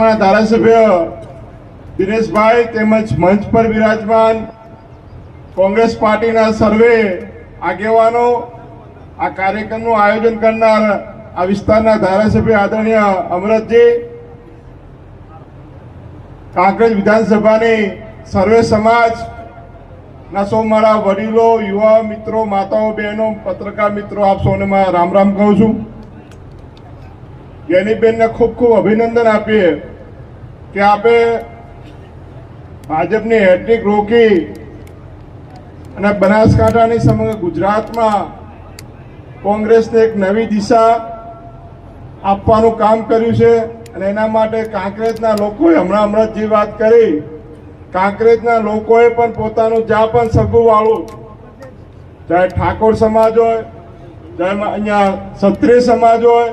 અમારા ધારાસભ્ય દિનેશભાઈ તેમજ મંચ પર વિરાજમાન કોંગ્રેસ પાર્ટીના સર્વે આગેવાનો આ કાર્યક્રમનું આયોજન કરનાર આ વિસ્તારના ધારાસભ્ય આદરણીય અમરતજી, કાંકરેજ વિધાનસભાની સર્વે સમાજ ના સૌ મારા વડીલો, યુવા મિત્રો, માતાઓ, બહેનો, પત્રકાર મિત્રો, આપ સૌને રામ રામ કહું છું. ગેનીબેનને ખૂબ ખૂબ અભિનંદન આપીએ. કે આપે ભાજપની હેટ્રિક રોકી અને બનાસકાંઠાની સમગ્ર ગુજરાતમાં કોંગ્રેસને એક નવી દિશા આપવાનું કામ કર્યું છે અને એના માટે કાંકરેજના લોકોએ હમણાં હમણાં જે વાત કરી, કાંકરેજના લોકોએ પણ પોતાનું જ્યાં પણ સગું વાળું. ચાહે ઠાકોર સમાજ હોય, ચાહે અહીંયા ક્ષત્રિય સમાજ હોય,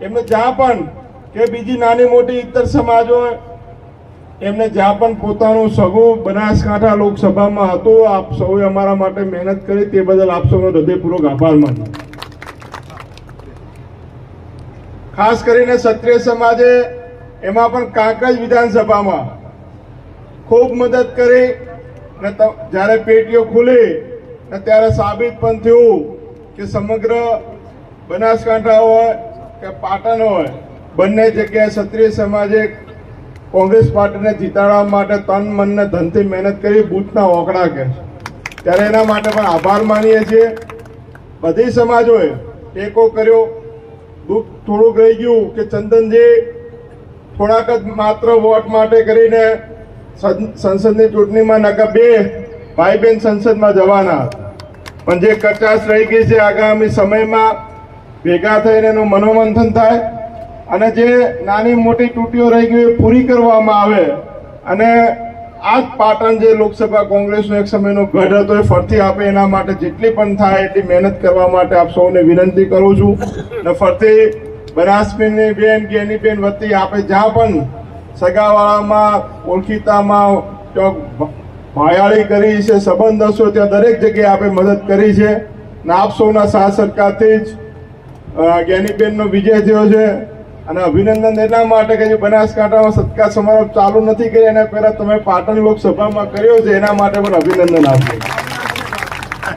એમને જ્યાં પણ, કે બીજી નાની મોટી ઇતર સમાજ હોય એમને જ્યાં પણ પોતાનો સગો બનાસકાંઠા લોકસભામાં હતો, આપ સૌએ અમારા માટે મહેનત કરી તે બદલ આપ સૌનો હૃદયપૂર્વક આભાર માનું ખાસ કરીને ક્ષત્રિય સમાજે એમાં પણ કાંકરેજ વિધાનસભામાં ખૂબ મદદ કરી, ને જ્યારે પેટીઓ ખુલી, ને ત્યારે સાબિત પણ થયું કે સમગ્ર બનાસકાંઠા હોય કે પાટણ હોય, બંને જગ્યાએ ક્ષત્રિય સમાજે કોંગ્રેસ પાર્ટીને જીતાડવા માટે તન મનને ધનથી મહેનત કરી બૂથના ઓકડા કે ત્યારે એના માટે પણ આભાર માનીએ છીએ. બધી સમાજોએ ટેકો કર્યો. દુઃખ થોડુંક રહી ગયું કે ચંદનજી થોડાક જ માત્ર વોટ માટે કરીને સંસદની ચૂંટણીમાં નકા બે ભાઈ બહેન સંસદમાં જવાના પણ જે કચાશ રહી ગઈ છે આગામી સમયમાં ભેગા થઈને એનું મનોમંથન થાય અને જે નાની મોટી તૂટીઓ રહી ગઈ, એ પૂરી કરવામાં આવે. અને આ જ પાટણ જે લોકસભા કોંગ્રેસનો એક સમયનો ગઢ હતો, એ ફરતી આપે એના માટે જેટલી પણ થાય, એટલી મહેનત કરવા માટે આપ સૌને વિનંતી કરું છું. અને ફરતી બનાસબેનની બેન, ગેની બેન વતી આપે જ્યાં પણ સગાવાળામાં, ઓળખીતામાં ચોક ભાયાળી કરી છે, સંબંધ હશો, ત્યાં દરેક જગ્યાએ આપણે મદદ કરી છે. ને આપ સૌના સાથ સરકારથી જ જ્ઞાનીબેનનો વિજય થયો છે. અને અભિનંદન એટલા માટે કે જે બનાસકાંઠામાં સત્કાર સમારોહ ચાલુ નથી કર્યા, એના પહેલા તમે પાટણ લોકસભામાં કર્યો છે, એના માટે પણ અભિનંદન આપજો